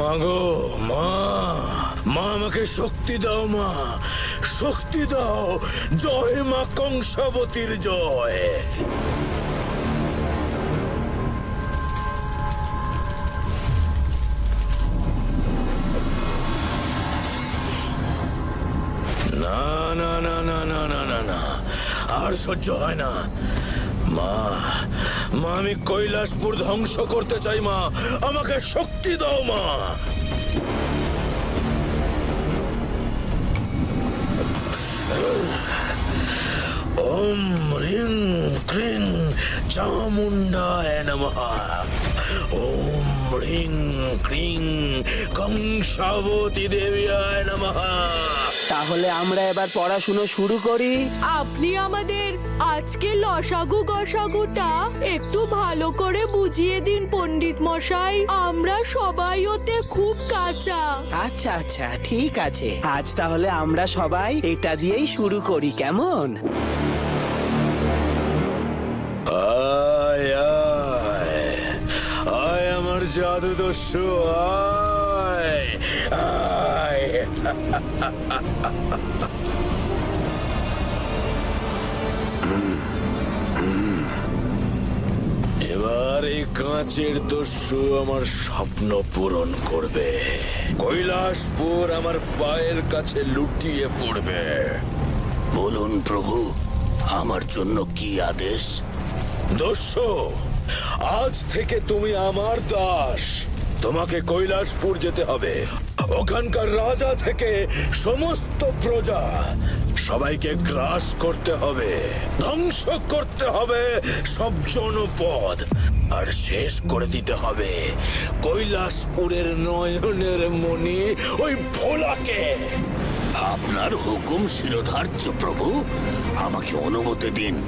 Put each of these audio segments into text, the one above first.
মাগো, মা মা আমাকে শক্তি দাও, মা। শক্তি দাও। জয় মা কংসাবতীর জয়। না না না না না না না আর সহ্য হয় না। মা মা আমি কৈলাসপুর ধ্বংস করতে চাই মা। আমাকে শক্তি দাও মা। ওম রিং ক্রিং চামুন্ডায় নমঃ। ওম রিং ক্রিং কংসাবতী দেবিয়ায় নমঃ। তাহলে আমরা এবার পড়াশুনো শুরু করি। আপনি আমাদের আজকে লসাগু গসাগুটা একটু ভালো করে বুঝিয়ে দিন পণ্ডিত মশাই। আমরা সবাই ওতে খুব কাঁচা। আচ্ছা আচ্ছা ঠিক আছে। আজ তাহলে আমরা সবাই এটা দিয়েই শুরু করি কেমন? আয় আয় আয় আমার জাদু দস্যু আয় আয়। এবার এই কাঁচের দস্যু আমার স্বপ্ন পূরণ করবে। কৈলাসপুর আমার পায়ের কাছে লুটিয়ে পড়বে। বলুন প্রভু আমার জন্য কি আদেশ? দস্য আজ থেকে তুমি আমার দাস। তোমাকে কৈলাসপুর যেতে হবে। ওখানকার রাজা থেকে সমস্ত প্রজা সবাইকে গ্রাস করতে হবে, ধ্বংস করতে হবে সব জনপদ। আর শেষ করে দিতে হবে কৈলাসপুরের নয়নের মণি ওই ভোলাকে। আপনার হুকুম শিরোধার্য, প্রভু। আমাকে অনুমতি দিন।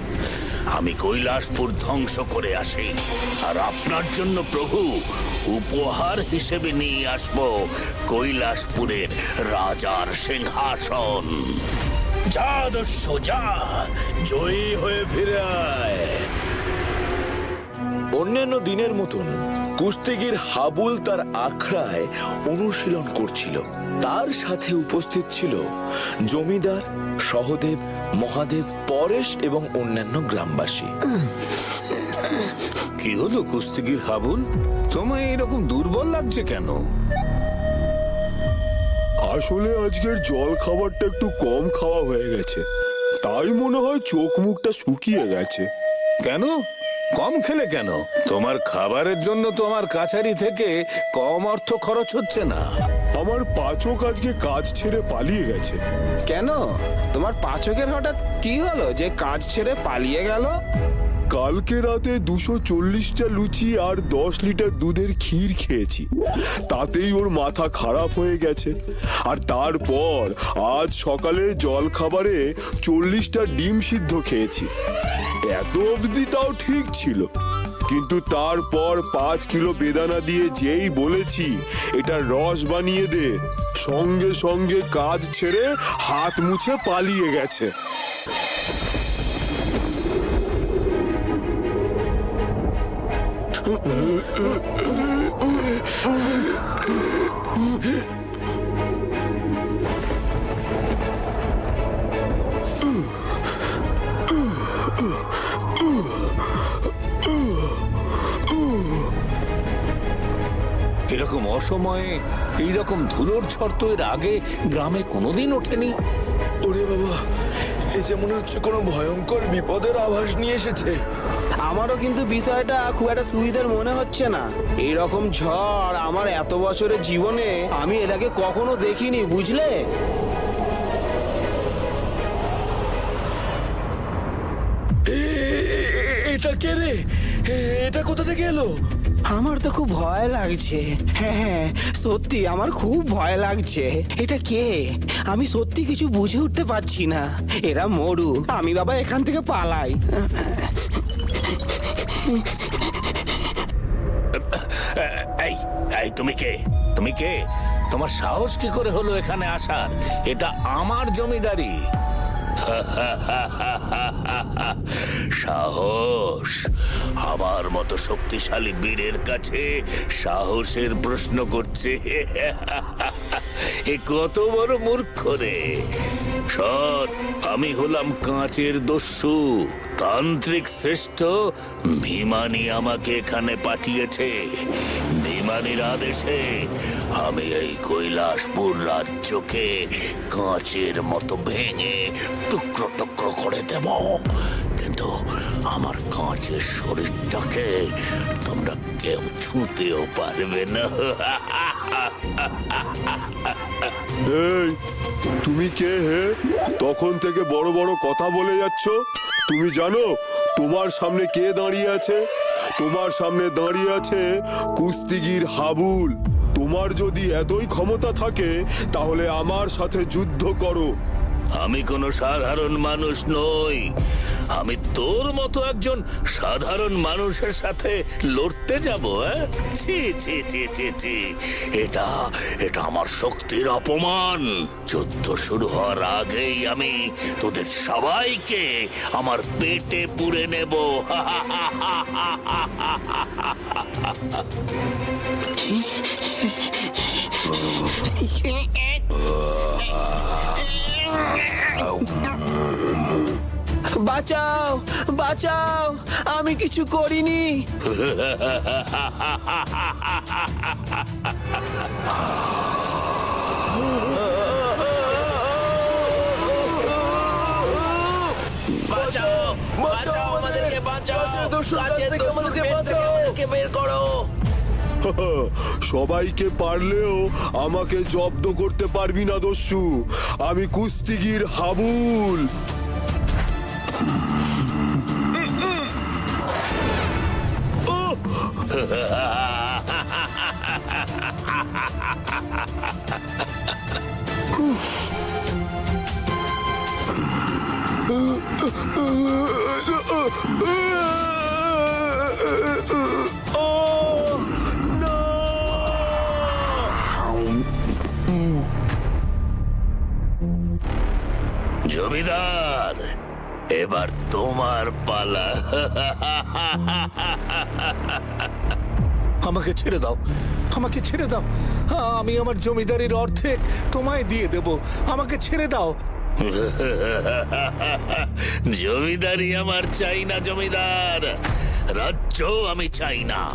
আমি কৈলাসপুর ধ্বংস করে আসি। আর আপনার জন্য, প্রভু, উপহার হিসেবে নিয়ে আসব কৈলাসপুরের রাজার সিংহাসন। যা দস্যু যা জয়ী হয়ে ফিরে অন্যান্য দিনের মতন, কুস্তিগির হাবুল তার আখড়ায় অনুশীলন করছিল। তার সাথে উপস্থিত ছিল জমিদার, সহদেব, মহাদেব, পরেশ এবং অন্যান্য গ্রামবাসী। কি হলো কুস্তিগির হাবুল? তোমায় এরকম দুর্বল লাগছে কেন? আসলে আজকের জল খাবারটা একটু কম খাওয়া হয়ে গেছে। তাই মনে হয় চোখ মুখটা শুকিয়ে গেছে। কেন? কম খেলে কেন? তোমার খাবারের জন্য তো আমার কাছারি থেকে কম অর্থ খরচ হচ্ছে না। আমার পাচক আজকে কাজ ছেড়ে পালিয়ে গেছে। কেন? তোমার পাচকের হঠাৎ কি হলো যে কাজ ছেড়ে পালিয়ে গেল? কালকে রাতে দুশো চল্লিশটা লুচি আর দশ লিটার দুধের ক্ষীর খেয়েছি। তাতেই ওর মাথা খারাপ হয়ে গেছে। আর তারপর আজ সকালে জল খাবারে চল্লিশটা ডিম সিদ্ধ খেয়েছি। এত অবধি তাও ঠিক ছিল। কিন্তু তারপর পাঁচ কিলো বেদানা দিয়ে যেই বলেছি, এটা রস বানিয়ে দে, সঙ্গে সঙ্গে কাজ ছেড়ে হাত মুছে পালিয়ে গেছে। এরকম অসময়ে, এইরকম ধুলোর ঝড় তো এর আগে গ্রামে কোনোদিন ওঠেনি। ওরে বাবা, এ যে মনে হচ্ছে কোনো ভয়ঙ্কর বিপদের আভাস নিয়ে এসেছে। আমারও কিন্তু বিষয়টা খুব একটা সুবিধার মনে হচ্ছে না। এরকম ঝড় আমার এত বছরের জীবনে আমি এটাকে কখনো দেখিনি, বুঝলে? এটা কে রে? এটা কোথা থেকে এলো? আমার তো খুব ভয় লাগছে। হ্যাঁ হ্যাঁ সত্যি আমার খুব ভয় লাগছে। এটা কে? আমি সত্যি কিছু বুঝে উঠতে পারছি না। এরা মরু আমি বাবা এখান থেকে পালাই। এই এই, তুমি কে? তুমি কে? তোমার সাহস কি করে হলো এখানে আসার? এটা আমার জমিদারি। সাহস? আমার মতো শক্তিশালী বীরের কাছে সাহসের প্রশ্ন করছে। এ কত বড় মূর্খ রে। সৎ আমি হলাম কাঁচের দস্যু, তান্ত্রিক শ্রেষ্ঠ, ভীমানি আমাকে এখানে পাঠিয়েছে। ভীমানির আদেশে আমি এই কৈলাসপুর রাজ্যকে কাঁচের মতো ভেঙে টুকরো টুকরো করে দেব। কিন্তু আমার কাঁচের শরীরটাকে তোমরা কেউ ছুঁতেও পারবে না। এই, তুমি কে হে? তখন থেকে বড় বড় কথা বলে যাচ্ছ? তুমি জানো তোমার সামনে কে দাঁড়িয়ে আছে? তোমার সামনে দাঁড়িয়ে আছে কুস্তিগির হাবুল। তোমার যদি এতই ক্ষমতা থাকে, তাহলে আমার সাথে যুদ্ধ করো। আমি কোনো সাধারণ মানুষ নই। আমি তোর মতো একজন সাধারণ মানুষের সাথে লড়তে যাব হ্যাঁ? এটা এটা আমার শক্তির অপমান। যুদ্ধ শুরু হওয়ার আগেই আমি তোদের সবাইকে আমার পেটে পুরে নেব। বাঁচাও বাঁচাও আমি কিছু করিনি। বাঁচাও বাঁচাও আমাদেরকে বাঁচাও। আমাদেরকে বের করো। সবাইকে পারলেও আমাকে জব্দ করতে পারবি না দস্যু। আমি কুস্তিগির হাবুল। জমিদার, এবার তোমার পালা। আমাকে ছেড়ে দাও, আমাকে ছেড়ে দাও। আমি আমার জমিদারির অর্ধেক তোমায় দিয়ে দেব। আমাকে ছেড়ে দাও। জমিদারি আমার চাই না, জমিদার। রাজ্য আমি চাই না।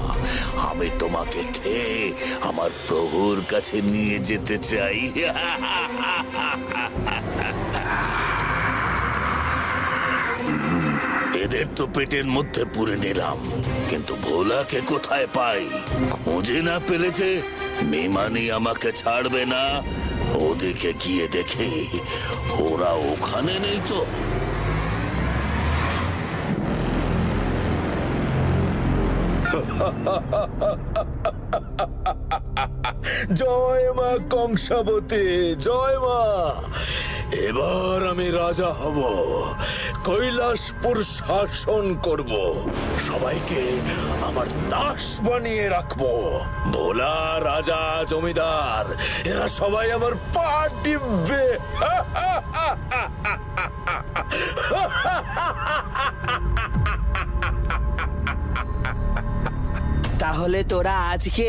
আমি তোমাকে খেয়ে আমার প্রভুর কাছে নিয়ে যেতে চাই। এদের তো পেটের মধ্যে পুরে নিলাম। কিন্তু ভোলাকে কোথায় পাই? খুঁজে না পেলেছে মেমানি আমাকে ছাড়বে না। ওদিকে গিয়ে দেখি ওরা ওখানে নেই তো। জয় মা কংসাবতী, জয় মা। এবার আমি রাজা হব, কৈলাসপুর শাসন করব। সবাইকে আমার দাস বানিয়ে রাখব। ভোলা রাজা জমিদার, এরা সবাই আমার পা টিপবে। তাহলে তোরা আজকে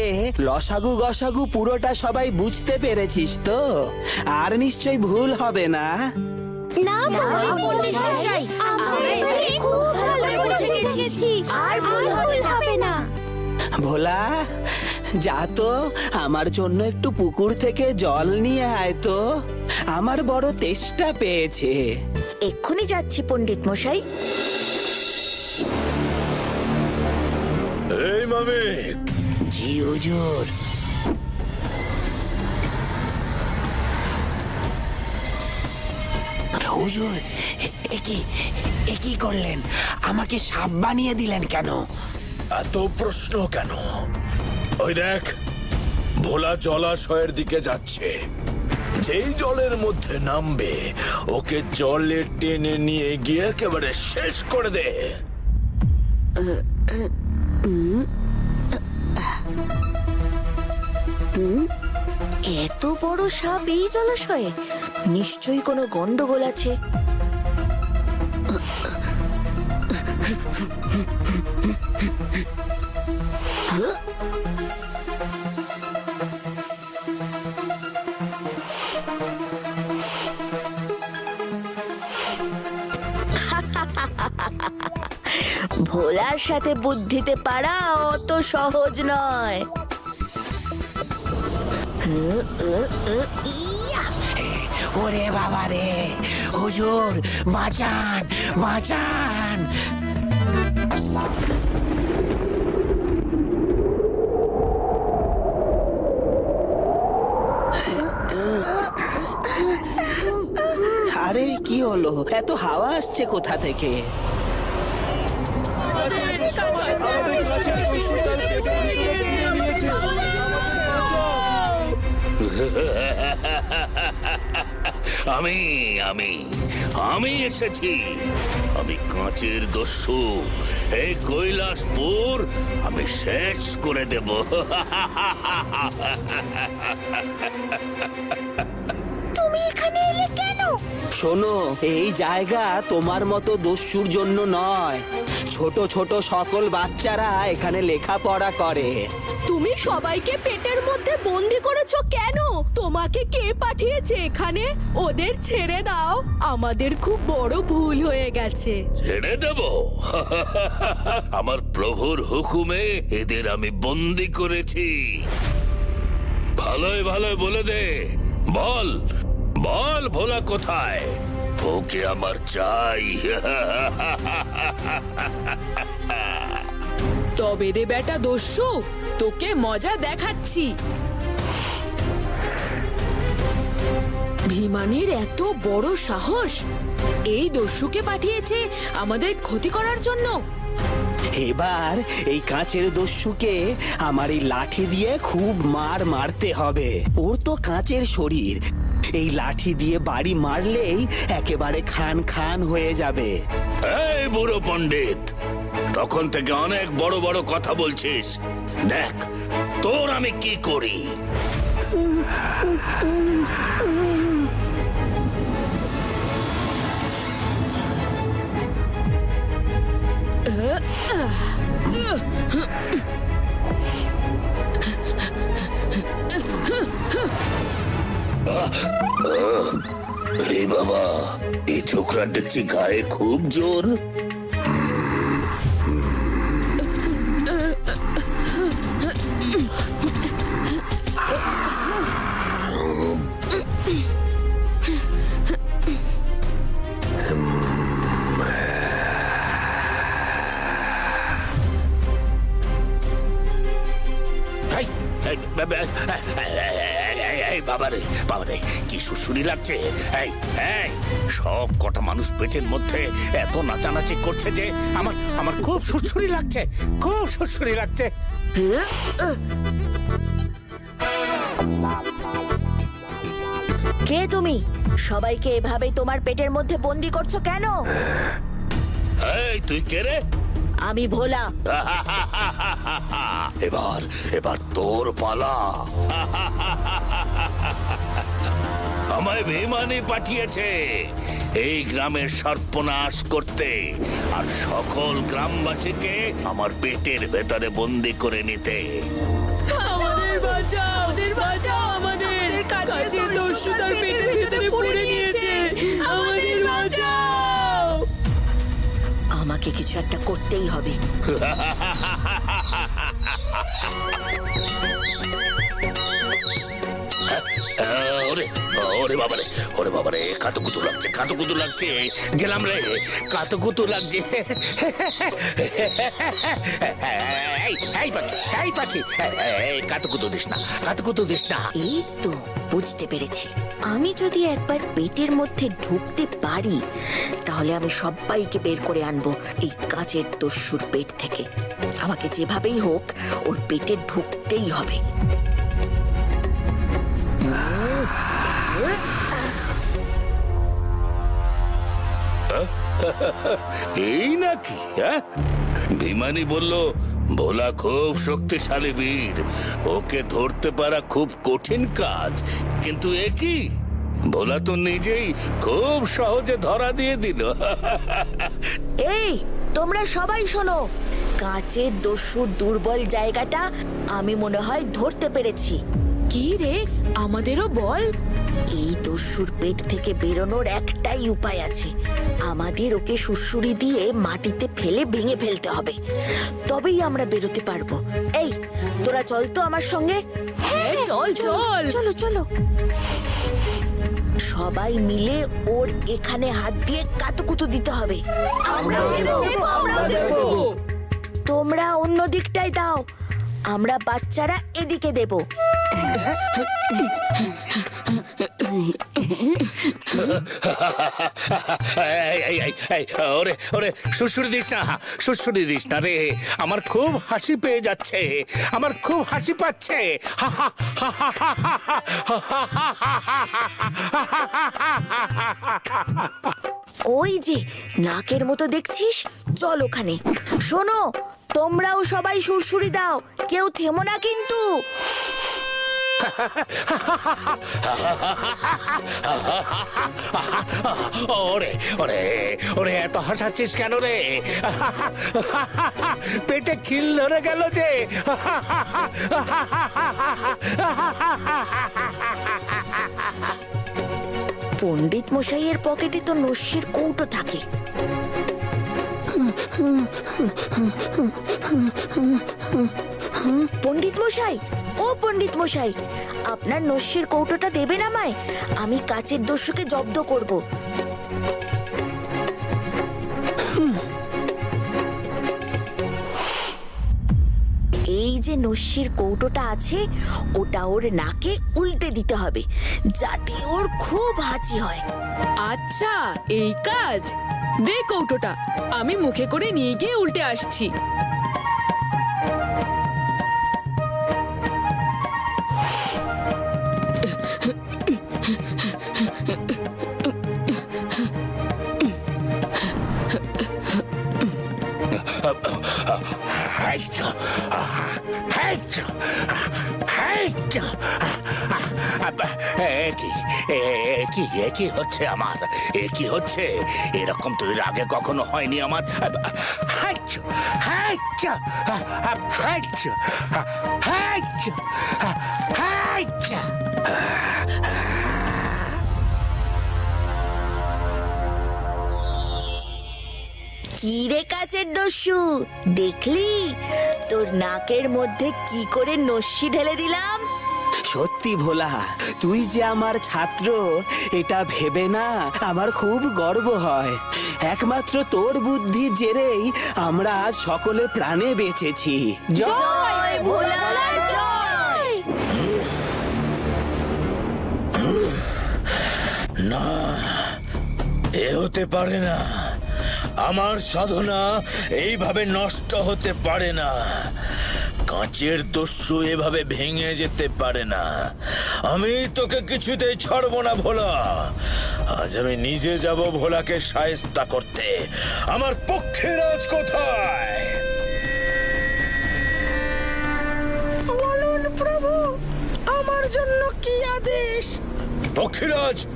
লসাগু গসাগু পুরোটা সবাই বুঝতে পেরেছিস তো? আর নিশ্চয়ই ভুল হবে না? না পণ্ডিত মশাই আমরা এবারে খুব ভালো করে বুঝে গেছি। আর ভুল হবে না। ভোলা যা তো আমার জন্য একটু পুকুর থেকে জল নিয়ে আয় তো। আমার বড় তেষ্টা পেয়েছে। এক্ষুনি যাচ্ছি পণ্ডিত মশাই। এই মামিক জি হুজুর। হুজুর একই একই করলেন? আমাকে সাপ বানিয়ে দিলেন কেন? এত প্রশ্ন কেন? ওই দেখ ভোলা জলাশয়ের দিকে যাচ্ছে। যেই জলের মধ্যে নামবে ওকে জলে টেনে নিয়ে গিয়ে একেবারে শেষ করে দে। এত বড় সাপ এই জলাশয়ে? নিশ্চয়ই কোনো গন্ডগোল আছে। ভোলার সাথে বুদ্ধিতে পারা অত সহজ নয়। ওরে বাবা রে, হুজুর, বাঁচান বাঁচান। আরে, কি হলো? এত হাওয়া আসছে কোথা থেকে? আমি আমি আমি এসেছি। আমি কাঁচের দস্যু। এই কৈলাসপুর আমি শেষ করে দেব। তুমি এখানে এলে কেন? শোনো এই জায়গা তোমার মতো দস্যুর জন্য নয়। ছোট ছোট সকল বাচ্চারা এখানে লেখাপড়া করে। তুমি সবাইকে পেটের মধ্যে বন্দি করেছ কেন? তোমাকে কে পাঠিয়েছে এখানে? ওদের ছেড়ে দাও। আমাদের খুব বড় ভুল হয়ে গেছে। ছেড়ে দেব? আমার প্রভুর হুকুমে এদের আমি বন্দি করেছি। ভালোই ভালোই বলে দে। বল বল ভোলা কোথায়? ওকে আমার চাই। তবে রে বেটা দস্যু তোকে মজা দেখাচ্ছি। ভীমানির এত বড় সাহস। এই দস্যুকে পাঠিয়েছে আমাদের ক্ষতি করার জন্য। এবার এই কাঁচের দস্যুকে আমার এই লাঠি দিয়ে খুব মার মারতে হবে। ওর তো কাঁচের শরীর। এই লাঠি দিয়ে বাড়ি মারলেই একেবারে খান খান হয়ে যাবে। এই বুড়ো পণ্ডিত তখন থেকে অনেক বড় বড় কথা বলছিস দেখ তোর আমি কি করি বাবা এই ছোকরা দেখছি গায়ে খুব জোর সুসুরি লাগছে। এই এই সব কটা মানুষ পেটের মধ্যে এত নাচানাচি করছে যে আমার আমার খুব সুসুরি লাগছে খুব সুসুরি লাগছে। কে তুমি? সবাইকে এভাবে তোমার পেটের মধ্যে বন্দি করছ কেন? এই তুই কে রে? আমি ভোলা। এবার এবার তোর পালা। আমায় বেমানি পাঠিয়েছে। এই গ্রামের সর্বনাশ করতে আর সকল গ্রামবাসীকে আমার পেটের ভেতরে বন্দি করে নিতে। আমাদের বাঁচাও আমাদের বাঁচাও আমাদের কাছের দস্যু তার পেটের ভিতরে পুড়ে নিয়েছে আমাদের বাঁচাও। আমাকে কিছু একটা করতেই হবে। ওরে ওরে ওরে লাগছে লাগছে, গেলাম রে লাগছে। এই পাখি, এই দিস না দিস না। এই তো, বুঝতে পেরেছি। আমি যদি একবার পেটের মধ্যে ঢুকতে পারি, তাহলে আমি সবাইকে বের করে আনব এই কাচের দস্যুর পেট থেকে। আমাকে যেভাবেই হোক, ওর পেটে ঢুকতেই হবে। এই নাকি হ্যাঁ? ভীমানি বলল, ভোলা খুব শক্তিশালী বীর। ওকে ধরতে পারা খুব কঠিন কাজ, কিন্তু এ কি? ভোলা তো নিজেই খুব সহজে ধরা দিয়ে দিল। এই, তোমরা সবাই শোনো। কাঁচের দস্যুর দুর্বল জায়গাটা আমি মনে হয় ধরতে পেরেছি। কি রে? আমাদেরও বল। এই দস্যুর পেট থেকে বেরোনোর একটাই উপায় আছে। আমাদের ওকে সুড়সুড়ি দিয়ে মাটিতে ফেলে ভেঙে ফেলতে হবে। তবেই আমরা বেরোতে পারব। এই তোরা চল তো আমার সঙ্গে। হ্যাঁ চল চল চলো। চলো সবাই মিলে ওর এখানে হাত দিয়ে কাতুকুতু দিতে হবে। তোমরা অন্য দিকটায় দাও। আমরা বাচ্চারা এদিকে দেব। ওরে ওরে শ্বশুরি দিস না শ্বশুরি দিস না রে আমার খুব হাসি পেয়ে যাচ্ছে আমার খুব হাসি পাচ্ছে ওই যে নাকের মতো দেখছিস চল ওখানে শোনো তোমরাও সবাই সুরসুরি দাও কেউ থেমো না কিন্তু ওরে ওরে ওরে, এত হাসাচ্ছিস কেন রে? পেটে খিল ধরে গেল যে। পণ্ডিত মশাইয়ের পকেটে তো নস্যির কৌটো থাকে। পণ্ডিত মশাই ও পণ্ডিত মশাই, আপনার নস্যের কৌটোটা দেবেন আমায়? আমি কাচের দস্যুকে জব্দ করব। এই যে নস্যির কৌটোটা আছে, ওটা ওর নাকে উল্টে দিতে হবে, যাতে ওর খুব হাঁচি হয়। আচ্ছা এই কাজ। দে কৌটোটা, আমি মুখে করে নিয়ে গিয়ে উল্টে আসছি। কি এ কি হচ্ছে আমার? এ কি হচ্ছে? এরকম তো এর আগে কখনো হয়নি আমার। কি রে কাচের দস্যু? দেখলি? তোর নাকের মধ্যে কি করে নস্যি ঢেলে দিলাম? সত্যি ভোলা তুই যে আমার ছাত্র এটা ভেবে না আমার খুব গর্ব হয়। একমাত্র তোর বুদ্ধির জেরেই আমরা আজ সকলে প্রাণে বেঁচেছি। জয় ভোলার জয়! এ হতে পারে না। আমার সাধনা এইভাবে নষ্ট হতে পারে না। কাঁচের দস্যু এভাবে ভেঙে যেতে পারে না। আমি তোকে কিছুতেই ছাড়বো না ভোলা। আজ আমি নিজে যাব ভোলাকে সায়স্তা করতে। আমার পক্ষে রাজ কোথায়? বলুন প্রভু আমার জন্য কি আদেশ? পক্ষীরাজ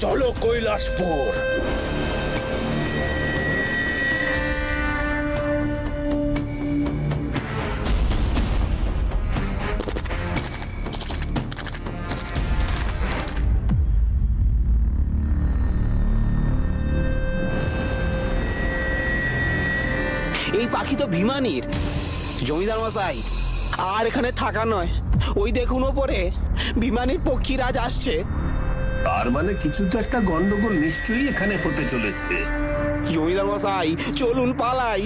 চলো কৈলাসপুর। পাখি তো ভিমানির। জমিদার মশাই আর এখানে থাকা নয়। ওই দেখুন ওপরে বিমানের পক্ষীরাজ আসছে। তার মানে কিছু তো একটা গন্ডগোল নিশ্চয়ই এখানে হতে চলেছে। জমিদার মশাই চলুন পালাই।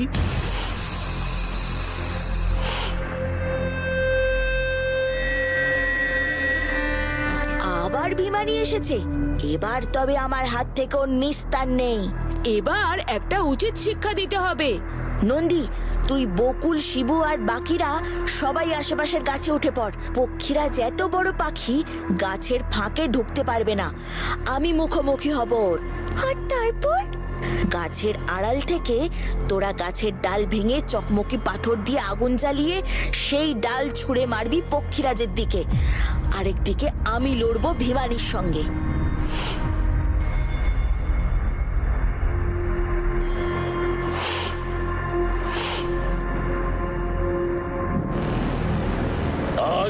আবার বিমানি এসেছে। এবার তবে আমার হাত থেকে নিস্তার নেই। এবার একটা উচিত শিক্ষা দিতে হবে। নন্দী, তুই বকুল, শিবু আর বাকিরা সবাই আশেপাশের গাছে উঠে পড়। পক্ষীরা এত বড় পাখি, গাছের ফাঁকে ঢুকতে পারবে না। আমি মুখোমুখি হব ওর। আর তারপর? গাছের আড়াল থেকে তোরা গাছের ডাল ভেঙে চকমকি পাথর দিয়ে আগুন জ্বালিয়ে সেই ডাল ছুঁড়ে মারবি পক্ষীরাজের দিকে। আরেক দিকে আমি লড়বো ভীমানির সঙ্গে।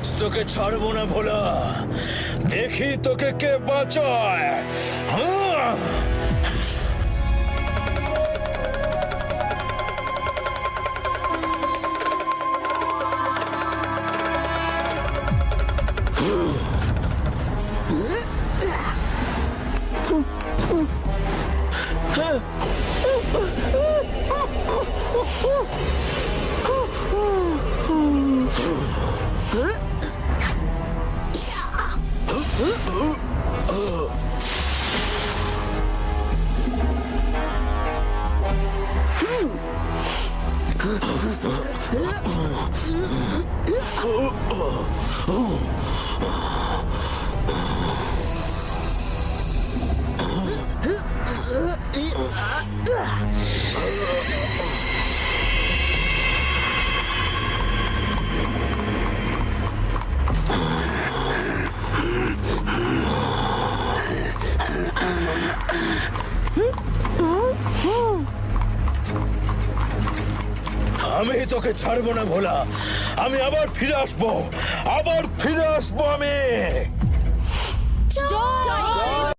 আজ তোকে ছাড়বো না ভোলা। দেখি তোকে কে বাঁচায়। হ্যাঁ আমি তোকে ছাড়বো না ভোলা। আমি আবার ফিরে আসব। আবার ফিরে আসব আমি। জয়।